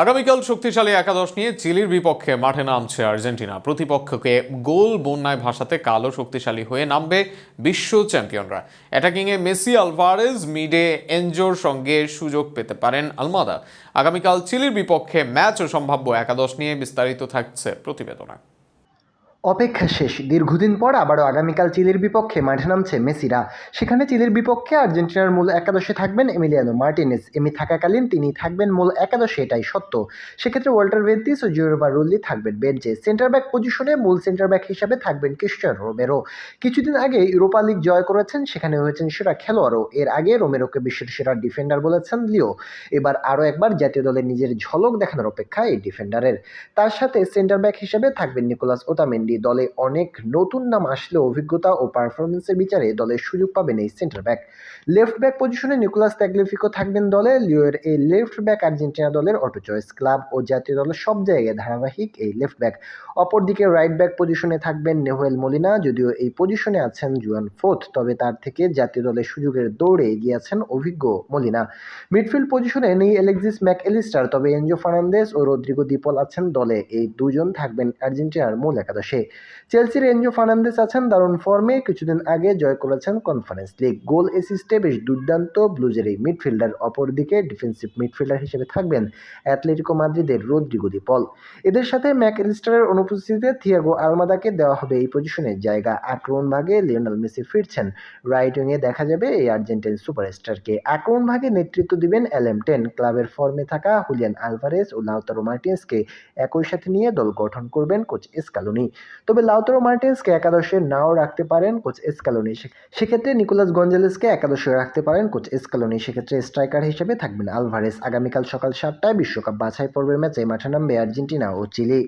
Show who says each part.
Speaker 1: আগামীকাল শক্তিশালী একাদশ নিয়ে চিলির বিপক্ষে মাঠে নামছে আর্জেন্টিনা। প্রতিপক্ষকে গোল বন্যায় ভাষাতে কালো শক্তিশালী হয়ে নামবে বিশ্ব চ্যাম্পিয়নরা। অ্যাটাকিংয়ে মেসি আলভারেজ, মিডে এনজোর সঙ্গে সুযোগ পেতে পারেন আলমাদা। আগামীকাল চিলির বিপক্ষে ম্যাচ ও সম্ভাব্য একাদশ নিয়ে বিস্তারিত থাকছে প্রতিবেদনা।
Speaker 2: অপেক্ষা শেষ। দীর্ঘদিন পর আবারও আগামীকাল চিলির বিপক্ষে মাঠে নামছে মেসিরা। সেখানে চিলির বিপক্ষে আর্জেন্টিনার মূল একাদশে থাকবেন এমিলিয়ানো মার্টিনেস। এমি থাকাকালীন তিনি থাকবেন মূল একাদশে, এটাই সত্য। সেক্ষেত্রে ওয়াল্টার ভেন্তিস ও জিওরবা রুল্লি থাকবেন বেঞ্চে। সেন্টার ব্যাক পজিশনে মূল সেন্টার ব্যাক হিসাবে থাকবেন ক্রিস্টিয়ান রোমেরো। কিছুদিন আগে ইউরোপা লিগ জয় করেছেন, সেখানে হয়েছেন সেরা খেলোয়াড়ও। এর আগে রোমেরোকে বিশ্বের সেরা ডিফেন্ডার বলেছেন লিও। এবার আরও একবার জাতীয় দলে নিজের ঝলক দেখানোর অপেক্ষা এই ডিফেন্ডারের। তার সাথে সেন্টার ব্যাক হিসেবে থাকবেন নিকোলাস ওতামেন্ডি। দলে অনেক নতুন নাম আসলে অভিজ্ঞতা ও পারফরমেন্সের বিচারে দলের সুযোগ পাবেন এই সেন্টার ব্যাক লেফট ব্যাক পজিশনে নিকোলাস ট্যাগলিফিকো থাকবেন দলে লিওয়ের এই লেফট ব্যাক আর্জেন্টিনা দলের অটো চয়েস ক্লাব ও জাতীয় দলের সব জায়গায় ধারাবাহিক এই লেফট ব্যাক অপরদিকে রাইট ব্যাক পজিশনে থাকবেন নেহুয়েল মলিনা, যদিও এই পজিশনে আছেন জুয়ান ফোর্থ, তবে তার থেকে জাতীয় দলের সুযোগের দৌড়ে এগিয়ে আছেন অভিজ্ঞ মলিনা। মিডফিল্ড পজিশনে নেই অ্যালেক্সিস ম্যাক এলিস্টার তবে এনজো ফার্নান্দেস ও রদ্রিগো দিপল আছেন দলে। এই দুজন থাকবেন আর্জেন্টিনার মূল একাদশে। চেলসির এনজো ফার্নান্দেস আছেন, দারুণ ফর্মে কিছুদিন আগে জয় করেছেন কনফারেন্স লিগ। গোল এসিস্টে বেশ দুর্দান্ত ব্লুজের এই মিডফিল্ডার, অপরদিকে ডিফেন্সিভ মিডফিল্ডার হিসেবে থাকবেন অ্যাথলেটিকো মাদ্রিদের রদ্রিগো দিপল এদের সাথে ম্যাক এলিস্টারের অনুপস্থিতিতে থিয়াগো আলমাদাকে দেওয়া হবে এই পজিশনের জায়গা। আক্রমণ ভাগে লিওনাল মেসি ফিরছেন। রাইট উইংয়ে দেখা যাবে এই আর্জেন্টিন সুপারস্টারকে। আক্রমণ ভাগে নেতৃত্ব দিবেন এলএম টেন। ক্লাবের ফর্মে থাকা হুলিয়ান আলভারেজ ও লাউতারো মার্টিন্সকে একই সাথে নিয়ে দল গঠন করবেন কোচ এসকালোনি। তবে লাউতরো মার্টিনসকে একাদশে নাও রাখতে পারেন কোচ এসকালোনি। সেক্ষেত্রে নিকোলাস গঞ্জালেসকে একাদশে রাখতে পারেন কোচ এসকালোনি। সেক্ষেত্রে স্ট্রাইকার হিসেবে থাকবেন আলভারেস। আগামীকাল সকাল সাতটায় বিশ্বকাপ বাছাই পর্বের ম্যাচে মাঠে নামবে আর্জেন্টিনা ও চিলি।